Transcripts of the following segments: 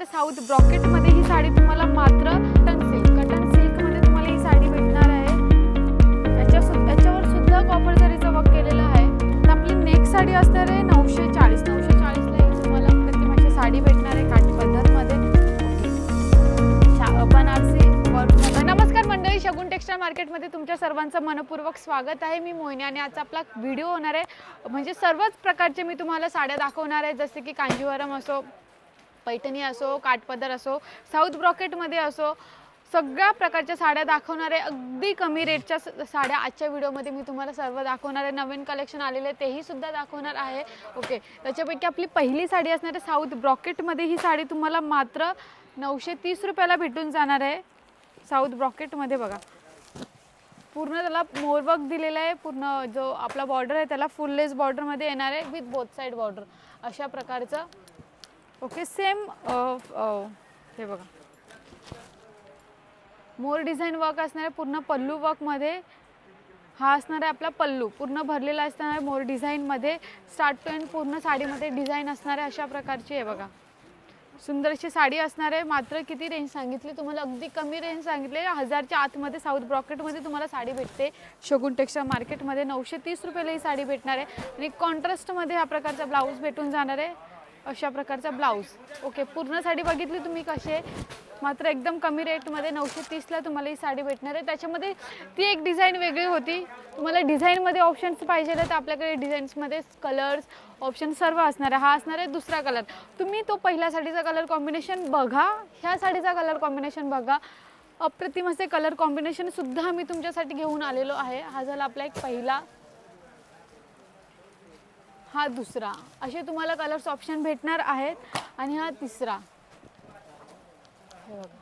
असणार साऊथ ब्रॉकेटमध्ये ही साडी तुम्हाला मात्र कटन सिल्क कटन सिल्कमध्ये तुम्हाला ही साडी भेटणार आहे. याच्या सु याच्यावर सुद्धा कॉपर जरी वर्क केलेलं आहे तर आपली नेक्स्ट साडी असणार आहे नऊशे चाळीस नऊशे चाळीसला ही तुम्हाला प्रतिमाची साडी भेटणार आहे काठ पद्धतमध्ये बनारसी नमस्कार मंडळी शगुन टेक्स्टाईल मार्केटमध्ये तुमच्या सर्वांचं मनपूर्वक स्वागत आहे. मी मोहिनी आणि आजचा आपला व्हिडिओ होणार आहे. म्हणजे सर्वच प्रकारचे मी तुम्हाला साड्या दाखवणार आहे. जसे की कांजीवरम असो पैठणी असो काठपदर असो साऊथ ब्रॉकेटमध्ये असो सगळ्या प्रकारच्या साड्या दाखवणारे अगदी कमी रेटच्या स- साड्या आजच्या व्हिडिओमध्ये मी तुम्हाला सर्व दाखवणार आहे नवीन कलेक्शन आलेले आहे तेही सुद्धा दाखवणार आहे. ओके त्याच्यापैकी आपली पहिली साडी असणार आहे साऊथ ब्रॉकेटमध्ये. ही साडी तुम्हाला मात्र नऊशे तीस रुपयाला भेटून जाणार आहे. साऊथ ब्रॉकेटमध्ये बघा. पूर्ण त्याला मोरवर्क दिलेला आहे. पूर्ण जो आपला बॉर्डर आहे त्याला फुल लेस बॉर्डरमध्ये येणार आहे विथ बोथ साईड बॉर्डर अशा प्रकारचं ओके सेम हे बघा. मोर डिझाईन वर्क असणार आहे पूर्ण पल्लू वर्कमध्ये हा असणार आहे आपला पल्लू पूर्ण भरलेला असणार आहे मोर डिझाईनमध्ये स्टार्ट टू एंड पूर्ण साडीमध्ये डिझाईन असणार आहे अशा प्रकारची आहे बघा. सुंदर अशी साडी असणार आहे मात्र किती रेंज सांगितली तुम्हाला अगदी कमी रेंज सांगितले. हजारच्या आतमध्ये साऊथ ब्रॉकेटमध्ये तुम्हाला साडी भेटते. शगुन टेक्स्टाईल मार्केटमध्ये नऊशे तीस रुपयाला ही साडी भेटणार आहे. आणि कॉन्ट्रास्टमध्ये हा प्रकारचा ब्लाऊज भेटून जाणार आहे. अशा प्रकारचा ब्लाऊज. ओके पूर्ण साडी बघितली तुम्ही कसे मात्र एकदम कमी रेटमध्ये नऊशे तीसला तुम्हाला ही साडी भेटणार आहे. त्याच्यामध्ये ती एक डिझाईन वेगळी होती. तुम्हाला डिझाईनमध्ये ऑप्शन्स पाहिजे तर आपल्याकडे डिझाईन्समध्ये कलर्स ऑप्शन सर्व असणार आहे. हा असणार आहे दुसरा कलर तुम्ही तो पहिल्या साडीचा कलर कॉम्बिनेशन बघा. ह्या साडीचा कलर कॉम्बिनेशन बघा. अप्रतिम असे कलर कॉम्बिनेशनसुद्धा मी तुमच्यासाठी घेऊन आलेलो आहे. हा झाला आपला एक पहिला हा दुसरा. असे तुम्हाला कलर्स ऑप्शन भेटणार आहेत. आणि हा तिसरा. हे बघा.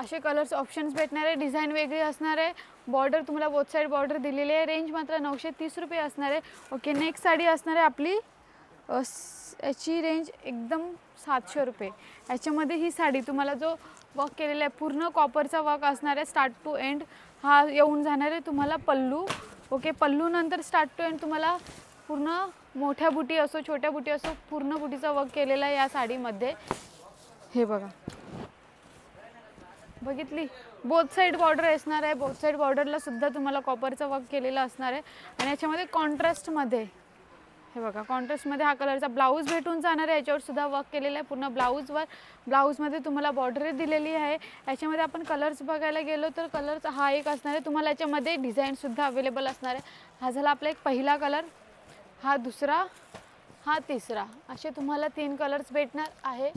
असे कलर्स ऑप्शन्स भेटणार आहे. डिझाईन वेगळी असणार आहे. बॉर्डर तुम्हाला बोथ साईड बॉर्डर दिलेली आहे. रेंज मात्र नऊशे तीस रुपये असणार आहे. ओके नेक्स्ट साडी असणार आहे आपली. याची रेंज एकदम सातशे रुपये. याच्यामध्ये ही साडी तुम्हाला जो वर्क केलेला आहे पूर्ण कॉपरचा वर्क असणार आहे स्टार्ट टू एंड हा येऊन जाणार आहे तुम्हाला पल्लू. ओके पल्लूनंतर स्टार्ट टू एंड तुम्हाला पूर्ण मोठ्या बुटी असो छोट्या बुटी असो पूर्ण बुटीचा वर्क केलेला आहे या साडीमध्ये. हे बघा. बघितली? बोथ साईड बॉर्डर असणार आहे. बोथ साईड बॉर्डरला सुद्धा तुम्हाला कॉपरचं वर्क केलेलं असणार आहे. आणि याच्यामध्ये कॉन्ट्रास्टमध्ये हे बघा कॉन्ट्रास्टमध्ये हा कलरचा ब्लाऊज भेटून जाणार आहे. याच्यावर सुद्धा वर्क केलेला आहे पूर्ण ब्लाऊजवर ब्लाऊजमध्ये तुम्हाला बॉर्डर दिलेली आहे. याच्यामध्ये आपण कलर्स बघायला गेलो तर कलर्स हा एक असणार आहे. तुम्हाला याच्यामध्ये डिझाईनसुद्धा अवेलेबल असणार आहे. हा झाला आपला एक पहिला कलर हा दुसरा हा तिसरा. असे तुम्हाला तीन कलर्स भेटणार आहे.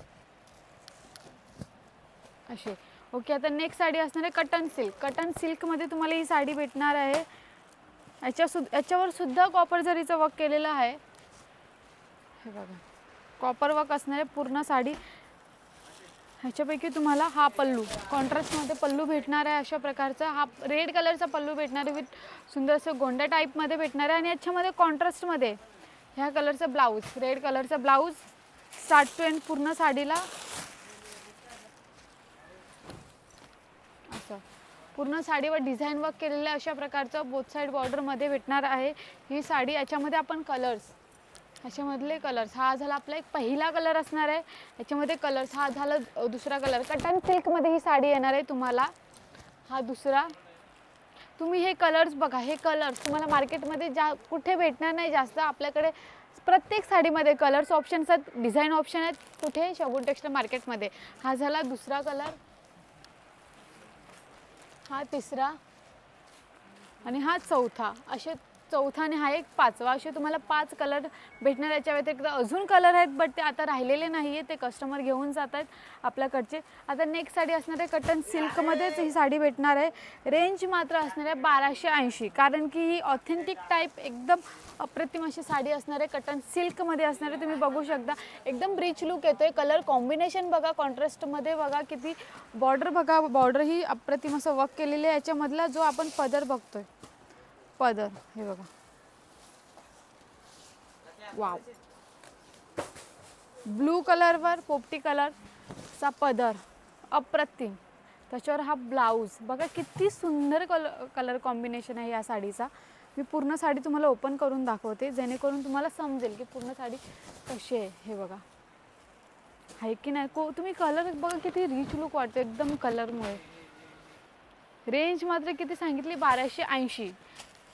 असे. ओके आता नेक्स्ट साडी असणार आहे कटन सिल्क कटन सिल्कमध्ये तुम्हाला ही साडी भेटणार आहे. याच्या सु याच्यावर सुद्धा कॉपर जरीचं वर्क केलेलं आहे. हे बघा. कॉपर वर्क असणार आहे पूर्ण साडी. ह्याच्यापैकी तुम्हाला हा पल्लू कॉन्ट्रास्टमध्ये पल्लू भेटणार आहे अशा प्रकारचा. हा रेड कलरचा पल्लू भेटणार आहे विथ सुंदर असं गोंड्या टाईपमध्ये भेटणार आहे. आणि याच्यामध्ये कॉन्ट्रास्टमध्ये ह्या कलरचा ब्लाऊज रेड कलरचा ब्लाऊज स्टार्ट टू एंड पूर्ण साडीला. असं. पूर्ण साडीवर डिझाईन वर्क केलेलं अशा प्रकारचं बोथ साईड बॉर्डरमध्ये भेटणार आहे. ही साडी याच्यामध्ये आपण कलर्स ह्याच्यामधले कलर्स हा झाला आपला एक पहिला कलर असणार आहे. याच्यामध्ये कलर्स हा झाला दुसरा कलर कटन सिल्कमध्ये ही साडी येणार आहे तुम्हाला. हा दुसरा. तुम्ही हे कलर्स बघा हे कलर्स तुम्हाला मार्केटमध्ये जा कुठे भेटणार नाही जास्त. आपल्याकडे प्रत्येक साडीमध्ये कलर्स ऑप्शन्स आहेत डिझाईन ऑप्शन आहेत कुठे? शगुन टेक्स्टाईल मार्केटमध्ये. हा झाला दुसरा कलर हा तिसरा. आणि हा चौथा. असे चौथा आणि हा एक पाचवा. असे तुम्हाला पाच कलर भेटणार. याच्या व्यतिरिक्त अजून कलर आहेत बट ते आता राहिलेले नाही आहे ते कस्टमर घेऊन जात आहेत आपल्याकडचे. आता नेक्स्ट साडी असणार आहे कटन सिल्कमध्येच ही साडी भेटणार आहे. रेंज मात्र असणार आहे बाराशे ऐंशी. कारण की ही ऑथेंटिक टाईप एकदम अप्रतिम अशी साडी असणार आहे. कटन सिल्कमध्ये असणार आहे. तुम्ही बघू शकता. एकदम रिच लुक येतो आहे कलर कॉम्बिनेशन बघा कॉन्ट्रास्टमध्ये बघा किती बॉर्डर बघा बॉर्डर ही अप्रतिम असं वर्क केलेली आहे. याच्यामधला जो आपण पदर बघतोय. पदर हे बघा. वाव ब्लू कलरवर पोपटी कलरचा पदर. अप्रतिम. त्याच्यावर हा ब्लाऊज बघा किती सुंदर कल कलर कॉम्बिनेशन आहे या साडीचा. मी पूर्ण साडी तुम्हाला ओपन करून दाखवते जेणेकरून तुम्हाला समजेल की पूर्ण साडी कशी आहे. हे बघा. आहे की नाही? को तुम्ही कलर बघा किती रिच लुक वाटतो एकदम कलरमुळे रेंज मात्र किती सांगितली? बाराशे ऐंशी.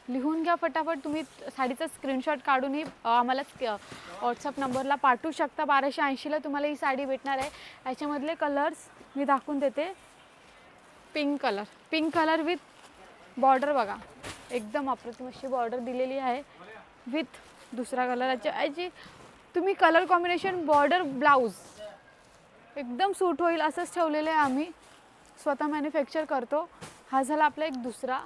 लिहून घ्या फटाफट. तुम्ही साडीचा स्क्रीनशॉट काढूनही आम्हाला व्हॉट्सअप नंबरला पाठवू शकता. बाराशे ऐंशीला तुम्हाला ही साडी भेटणार आहे. याच्यामधले कलर्स मी दाखवून देते. Pink colour pink colour with border बघा. एकदम अप्रतिम अशी बॉर्डर दिलेली आहे. विथ दुसरा कलर याची तुम्ही कलर कॉम्बिनेशन बॉर्डर ब्लाऊज एकदम सूट होईल असंच ठेवलेलं आहे आम्ही. स्वतः मॅन्युफॅक्चर करतो. हा झाला आपला एक दुसरा.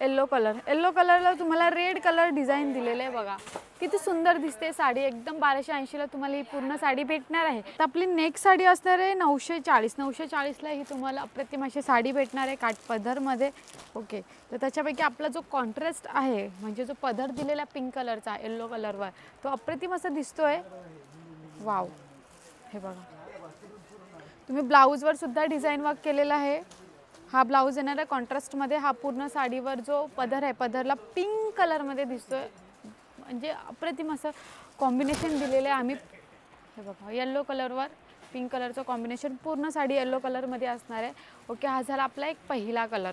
येल्लो कलर येल्लो कलरला तुम्हाला रेड कलर डिझाईन दिलेलं आहे बघा. किती सुंदर दिसते साडी. एकदम बाराशे ऐंशीला तुम्हाला ही पूर्ण साडी भेटणार आहे. तर आपली नेक्स्ट साडी असणार आहे नऊशे चाळीस. नऊशे चाळीसला ही तुम्हाला अप्रतिम अशी साडी भेटणार आहे काट पदरमध्ये ओके तर त्याच्यापैकी आपला जो कॉन्ट्रास्ट आहे म्हणजे जो पदर दिलेला पिंक कलरचा येल्लो कलरवर तो अप्रतिम असा दिसतोय. वाव हे बघा. तुम्ही ब्लाऊजवर सुद्धा डिझाईन वर्क केलेला आहे. हा ब्लाऊज येणार आहे कॉन्ट्रास्टमध्ये हा पूर्ण साडीवर जो पदर आहे पदरला पिंक कलरमध्ये दिसतोय. म्हणजे अप्रतिम असं कॉम्बिनेशन दिलेलं आहे आम्ही. हे बघा येल्लो कलरवर पिंक कलरचं कॉम्बिनेशन पूर्ण साडी येल्लो कलरमध्ये असणार आहे. ओके हा झाला आपला एक पहिला कलर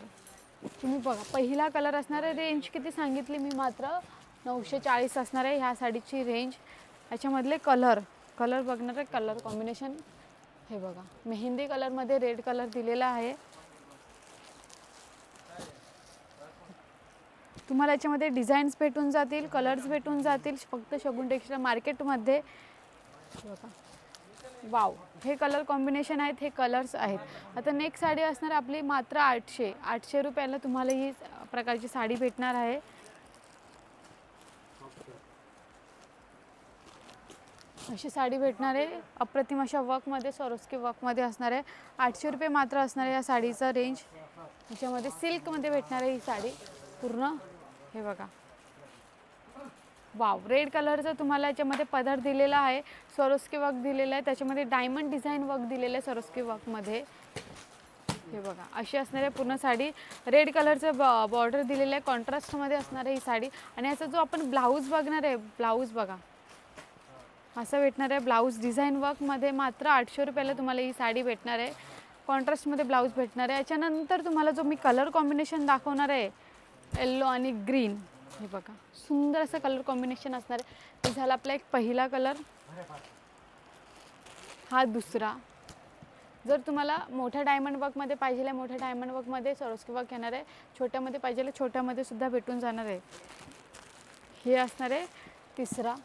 तुम्ही बघा पहिला कलर असणार आहे रेंज किती सांगितली मी मात्र? नऊशे चाळीस असणार आहे ह्या साडीची रेंज याच्यामधले कलर कलर बघणार आहे कलर कॉम्बिनेशन हे बघा मेहंदी कलरमध्ये रेड कलर दिलेला आहे. तुम्हाला याच्यामध्ये डिझाईन्स भेटून जातील कलर्स भेटून जातील फक्त शगुन टेक्स्टाईल मार्केटमध्ये. वाव हे कलर कॉम्बिनेशन आहेत हे कलर्स आहेत. आता नेक्स्ट साडी असणार आपली मात्र आठशे. आठशे रुपयाला तुम्हाला ही प्रकारची साडी भेटणार आहे. अशी साडी भेटणार आहे. अप्रतिम अशा वर्कमध्ये सरोस्की वर्कमध्ये असणार आहे. आठशे रुपये मात्र असणार आहे या साडीचं रेंज याच्यामध्ये सिल्कमध्ये भेटणार आहे ही साडी पूर्ण. हे बघा. वाव रेड कलरचं तुम्हाला याच्यामध्ये पदर दिलेला आहे. सरोस्की वर्क दिलेलं आहे. त्याच्यामध्ये डायमंड डिझाईन वर्क दिलेलं आहे सरोस्की वर्कमध्ये हे बघा अशी असणार आहे पूर्ण साडी. रेड कलरचं बॉ बॉर्डर दिलेलं आहे. कॉन्ट्रास्टमध्ये असणार आहे ही साडी. आणि याचा जो आपण ब्लाऊज बघणार आहे ब्लाऊज बघा. असं भेटणार आहे ब्लाऊज डिझाईन वर्कमध्ये मात्र आठशे रुपयाला तुम्हाला ही साडी भेटणार आहे. कॉन्ट्रास्टमध्ये ब्लाऊज भेटणार आहे. याच्यानंतर तुम्हाला जो मी कलर कॉम्बिनेशन दाखवणार आहे येल्लो आणि ग्रीन. हे बघा. सुंदर असं कलर कॉम्बिनेशन असणार आहे. झाला आपला एक पहिला कलर हा दुसरा. जर तुम्हाला मोठ्या डायमंड वर्कमध्ये पाहिजे आहे मोठ्या डायमंड वर्कमध्ये सरोस्की वर्क येणार आहे. छोट्यामध्ये पाहिजे आहे, छोट्यामध्ये सुद्धा भेटून जाणार आहे. हे असणार आहे तिसरा.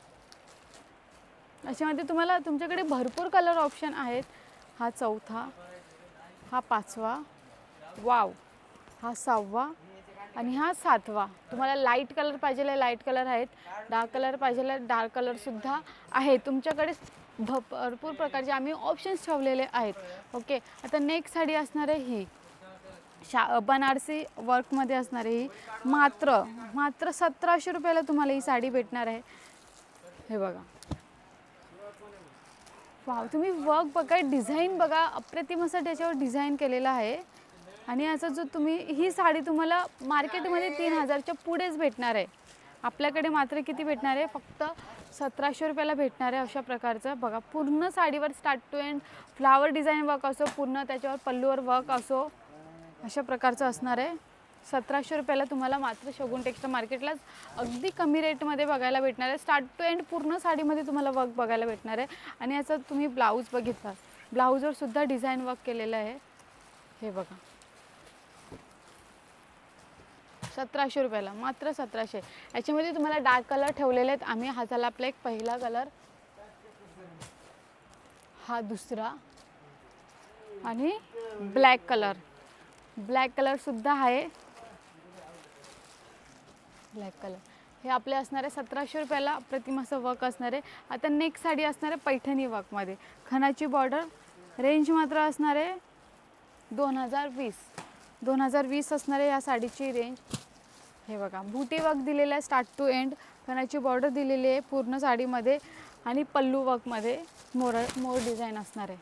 अशामध्ये तुम्हाला तुमच्याकडे भरपूर कलर ऑप्शन आहेत. हा चौथा. हा पाचवा. वाव हा सहावा. आणि हा सातवा. तुम्हाला लाइट कलर पाहिजे आहे लाइट कलर आहेत. डार्क कलर पाहिजे आहे डार्क कलरसुद्धा आहे. तुमच्याकडे भ भरपूर प्रकारचे आम्ही ऑप्शन्स ठेवलेले आहेत. ओके आता नेक्स्ट साडी असणार आहे ही. शा बनारसी वर्कमध्ये असणार आहे ही. मात्र मात्र सतराशे रुपयाला तुम्हाला ही साडी भेटणार आहे. हे बघा. वाव तुम्ही वर्क बघा डिझाईन बघा. अप्रतिम असं त्याच्यावर डिझाईन केलेलं आहे. आणि याचा जो तुम्ही ही साडी तुम्हाला मार्केटमध्ये तीन हजारच्या पुढेच भेटणार आहे. आपल्याकडे मात्र किती भेटणार आहे? फक्त सतराशे रुपयाला भेटणार आहे अशा प्रकारचं. बघा पूर्ण साडीवर start to end flower design work असो पूर्ण त्याच्यावर पल्लूवर वर्क असो अशा प्रकारचं असणार आहे. सतराशे रुपयाला तुम्हाला मात्र शगुन टेक्स्टाईल मार्केटलाच अगदी कमी रेटमध्ये बघायला भेटणार आहे. स्टार्ट टू एंड पूर्ण साडीमध्ये तुम्हाला वर्क बघायला भेटणार आहे. आणि याचा तुम्ही ब्लाऊज बघितला. ब्लाऊजवर सुद्धा डिझाईन वर्क केलेलं आहे. हे बघा. सतराशे रुपयाला मात्र सतराशे. याच्यामध्ये तुम्हाला डार्क कलर ठेवलेले आहेत. आम्ही हा झाला आपला एक पहिला कलर हा दुसरा. आणि ब्लॅक कलर ब्लॅक कलरसुद्धा आहे. ब्लॅक कलर हे आपले असणार आहे सतराशे रुपयाला प्रतिमाचं वर्क असणार. आहे आता नेक्स्ट साडी असणार आहे पैठणी वर्कमध्ये खणाची बॉर्डर रेंज मात्र असणार आहे दोन हजार वीस. दोन हजार वीस असणार आहे या साडीची रेंज हे बघा बुटी वर्क दिलेलं आहे स्टार्ट टू एंड खणाची बॉर्डर दिलेली आहे पूर्ण साडीमध्ये आणि पल्लू वर्कमध्ये मोर मोर डिझाईन असणार आहे.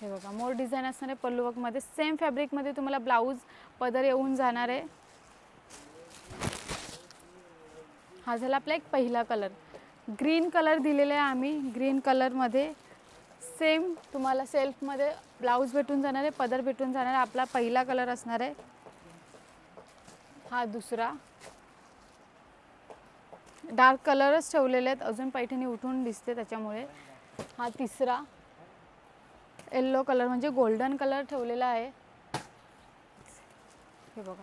हे बघा मोर डिझाईन असणार आहे पल्लू वर्कमध्ये सेम फॅब्रिकमध्ये तुम्हाला ब्लाऊज पदर येऊन जाणार आहे. हा झाला आपला एक पहिला कलर ग्रीन कलर दिलेला आहे आम्ही ग्रीन कलरमध्ये सेम तुम्हाला सेल्फमध्ये ब्लाऊज भेटून जाणार आहे पदर भेटून जाणार आहे. आपला पहिला कलर असणार आहे. हा दुसरा. डार्क कलरच ठेवलेले आहेत. अजून पैठणी उठून दिसते त्याच्यामुळे. हा तिसरा. येल्लो कलर म्हणजे गोल्डन कलर ठेवलेला आहे. हे बघा.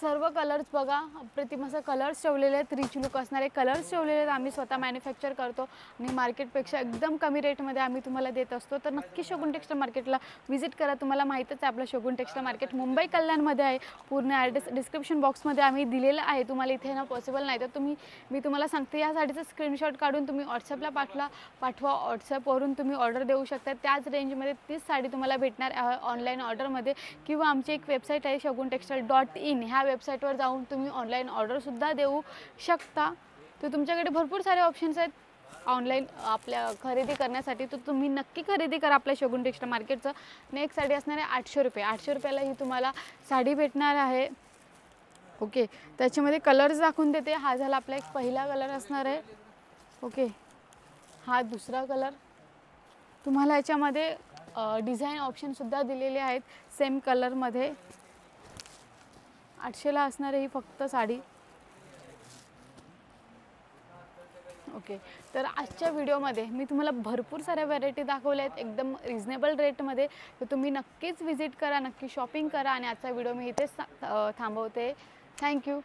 सर्व कलर्स बघा. अप्रतिम असं कलर्स ठेवलेले आहेत. रिच लुक असणारे कलर्स ठेवलेले आहेत. आम्ही स्वतः मॅन्युफॅक्चर करतो. आणि मार्केटपेक्षा एकदम कमी रेटमध्ये आम्ही तुम्हाला देत असतो. तर नक्की शोगुन टेक्स्टाईल मार्केटला व्हिजिट करा. तुम्हाला माहीतच आहे आपलं शोगुन टेक्स्टाईल मार्केट मुंबई कल्याणमध्ये आहे. पूर्ण ॲड्रेस डिस्क्रिप्शन बॉक्समध्ये आम्ही दिलेलं आहे. तुम्हाला इथे ना पॉसिबल नाही तर तुम्ही मी तुम्हाला सांगते या साडीचा स्क्रीनशॉट काढून तुम्ही व्हॉट्सअपला पाठवा. पाठवा व्हॉट्सअपवरून तुम्ही ऑर्डर देऊ शकता. त्याच रेंजमध्ये तीच साडी तुम्हाला भेटणार ऑनलाईन ऑर्डरमध्ये किंवा आमची एक वेबसाईट आहे शगुन टेक्स्टाईल डॉट इन ह्या वेबसाईटवर जाऊन तुम्ही ऑनलाईन ऑर्डरसुद्धा देऊ शकता. तर तुमच्याकडे भरपूर सारे ऑप्शन्स आहेत. ऑनलाईन आपल्या खरेदी करण्यासाठी तर तुम्ही नक्की खरेदी करा आपल्या शगुन टेक्स्टाईल मार्केटचं. नेक्स्ट साडी असणार आहे आठशे रुपये. आठशे रुपयाला ही तुम्हाला साडी भेटणार आहे. ओके त्याच्यामध्ये कलर्स दाखवून देते. हा झाला आपला एक पहिला कलर असणार आहे. ओके हा दुसरा कलर तुम्हाला याच्यामध्ये डिझाईन ऑप्शनसुद्धा दिलेले आहेत. सेम कलरमध्ये आठशेला असणार आहे ही फक्त साडी. ओके. तर आजच्या व्हिडिओमध्ये मी तुम्हाला भरपूर साऱ्या व्हरायटी दाखवल्या आहेत एकदम रिझनेबल रेटमध्ये तर तुम्ही नक्कीच व्हिजिट करा नक्की शॉपिंग करा आणि आजचा व्हिडिओ मी इथेच था- थांबवते. थँक्यू